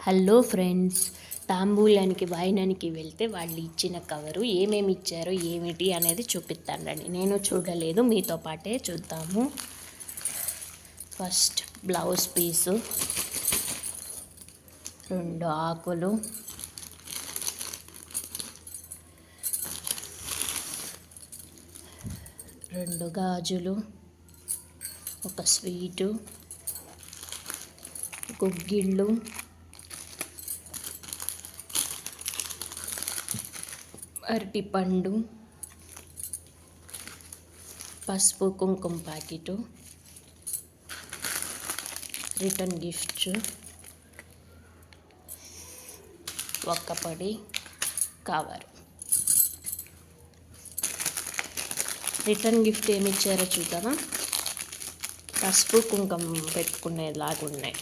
Hello friends తాంబూలానికి వాయినానికి వెళ్తే వాళ్ళు ఇచ్చిన కవరు ఏమేమి ఇచ్చారో ఏమిటి అనేది చూపిస్తానండి నేను చూడలేదు మీతో పాటే చూద్దాము. ఫస్ట్ బ్లౌజ్ పీసు రెండు ఆకులు రెండు గాజులు ఒక స్వీటు గుగ్గిళ్ళు అరటిపండు పసుపు కుంకుమ ప్యాకెటు రిటర్న్ గిఫ్ట్స్ ఒక్కపడి కవర్ రిటర్న్ గిఫ్ట్ ఏమి ఇచ్చారో చూద్దామా? పసుపు కుంకుమ పెట్టుకునేలాగా ఉన్నాయి